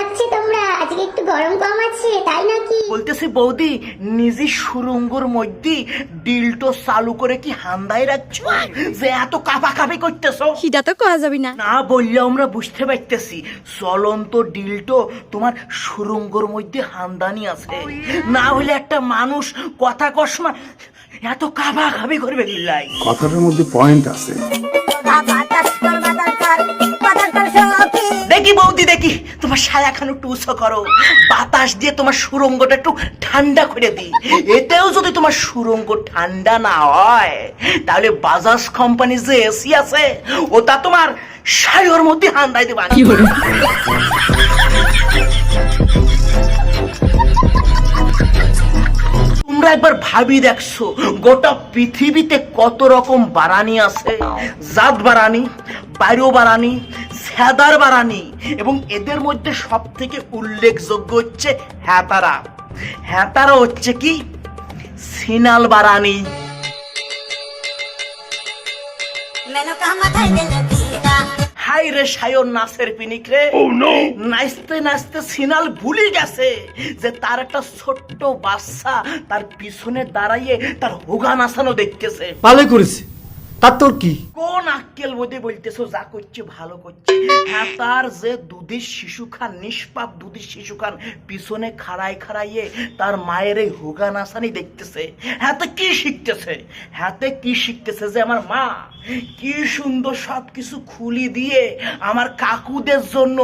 লাগছে তোমরা আজকে একটু গরম কম আছে তাই নাকি? বলতেছি বৌদি নিজে সুরঙ্গর মধ্যে ডিলটো চালু করে কি হান্দাই রাখছো? যে এত কাপা কাপি করতেছো? সেটা তো করা যাবে না। না বললে আমরা বুঝতে পারতেছি চলন্ত ডিলটো তোমার সুরঙ্গর মধ্যে হান্দানি আছে। না হলে একটা মানুষ কথা কসমা এত কাবা কাবি করবে কথাটার মধ্যে পয়েন্ট আছে। দেখি বৌদি দেখি তোমার সায়া খানো টুসো করো। বাতাস দিয়ে তোমার সুরঙ্গটা একটু ঠান্ডা করে দিই। এতেও যদি তোমার সুরঙ্গ ঠান্ডা না হয় তাহলে বাজাজ কোম্পানি যে এসি আছে ওটা তোমার সায়র মধ্যে হান্দাই দেবা তোমরা একবার ভাবি দেখছ গোটা পৃথিবীতে কত রকম বারানি আছে? জাত বারানি বায়ু বারানি স্যাদার বারানি এবং এদের মধ্যে সব থেকে উল্লেখযোগ্য হচ্ছে হ্যাতারা হ্যাতারা হচ্ছে কি? সিনাল বারানি হাই রে সায়র নাচের পিনিক রে। নাচতে নাচতে সিনাল ভুলে গেছে যে তার একটা ছোট্ট বাচ্চা তার পিছনে দাঁড়াইয়ে তার হোগা নাচানো দেখতেছে। ভালোই করেছে। তার তোর কি? কোন আক্কেল বোধে বলতেছো, যা করছে ভালো করছে। হ্যাঁ তার যে দুধের শিশু খান, নিষ্পাপ দুধের শিশু খান, পিছনে খাড়াই খাড়াইয়ে তার মায়ের এই হোগা নাচানি দেখতেছে। হাতে কি শিখতেছে? হাতে কি শিখতেছে যে আমার মা কি সুন্দর সব কিছু খুলি দিয়ে আমার কাকুদের জন্য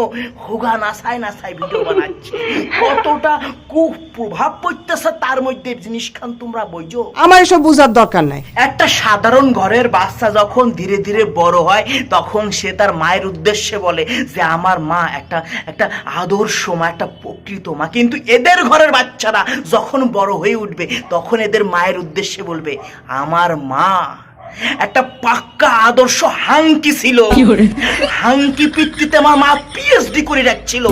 হোগা নাচায় নাচায় ভিডিও বানাচ্ছে। কতটা কুপ্রভাব পড়তেছে তার মধ্যে জিনিস খান তোমরা বইজো আমার এসব বোঝার দরকার নাই। একটা সাধারণ ঘরের বাচ্চা যখন ধীরে ধীরে বড় হয় তখন সে তার মায়ের উদ্দেশ্যে বলে যে আমার মা একটা একটা আদর্শ মা একটা প্রকৃত মা। কিন্তু এদের ঘরের বাচ্চারা যখন বড় হয়ে উঠবে তখন এদের মায়ের উদ্দেশ্যে বলবে আমার মা একটা পাক্কা আদর্শ হাঙ্কি ছিল। হাঙ্কি পিতৃতে আমার মা পিএইচডি করে রাখছিল।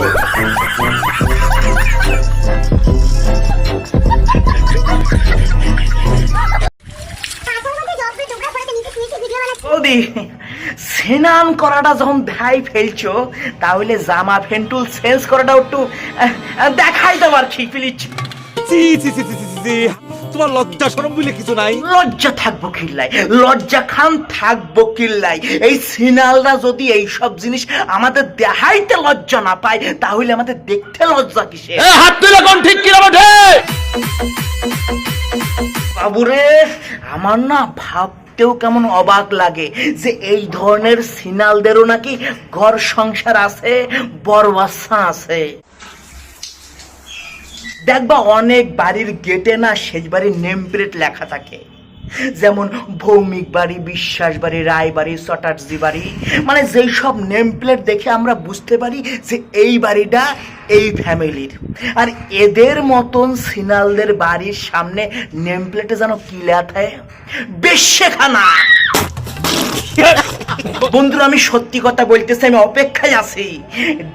স্নান করাটা যখন দেখাই ফেলছো তাহলে জামা ফেন্টুল চেঞ্জ করাটা একটু দেখাই প্লিজ চি, চি। তোমার লজ্জা সরম বলে কিছু নাই? লজ্জা থাকব কিল্লাই লজ্জা খান থাকব কিল্লাই এই সিনালরা যদি এই সব জিনিস আমাদের দেখাইতে লজ্জা না পায় তাহলে আমাদের দেখতে লজ্জা কিসে হাত তুলে কোন ঠিক ওঠে বাবুরে আমার না ভাবতেও কেমন অবাক লাগে যে এই ধরনের সিনালদেরও নাকি ঘর সংসার আছে বাচ্চা আছে। দেখবা অনেক বাড়ির গেটে না শেষ বাড়ির নেম প্লেট লেখা থাকে। যেমন ভৌমিক বাড়ি, বিশ্বাস বাড়ি, রায় বাড়ি চটার্জি বাড়ি। মানে যেই সব নেম প্লেট দেখে আমরা বুঝতে পারি যে এই বাড়িটা এই ফ্যামিলির আর এদের মতন সিনালদের বাড়ির সামনে নেম প্লেটে যেন কি লেখায় বেশেখানা বন্ধুরা, আমি সত্যি কথা বলতেছি, আমি অপেক্ষায় আছি।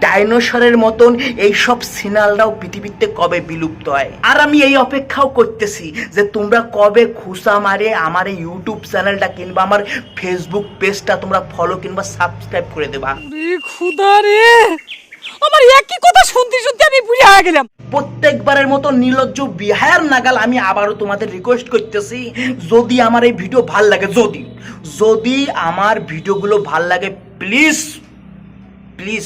ডাইনোসরের মতন এই সব সিনালরাও পৃথিবীতে কবে বিলুপ্ত হয়? আর আমি এই অপেক্ষাও করতেছি যে তোমরা কবে খুসা মারে আমার এই ইউটিউব চ্যানেলটা কিংবা আমার ফেসবুক পেজটা তোমরা ফলো কিংবা সাবস্ক্রাইব করে দেবা। খুদা রে! আমার একই কথা শুনতে শুনতে আমি বুঝে গেলাম। প্রত্যেকবারের মতো নির্লজ্জ বিহার নাগাল আমি আবারও তোমাদের রিকোয়েস্ট করতেছি, যদি আমার এই ভিডিও ভালো লাগে, যদি যদি আমার ভিডিওগুলো ভালো লাগে প্লিজ প্লিজ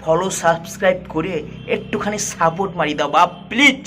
ফলো সাবস্ক্রাইব করে একটুখানি সাপোর্ট মারি দাও বা প্লিজ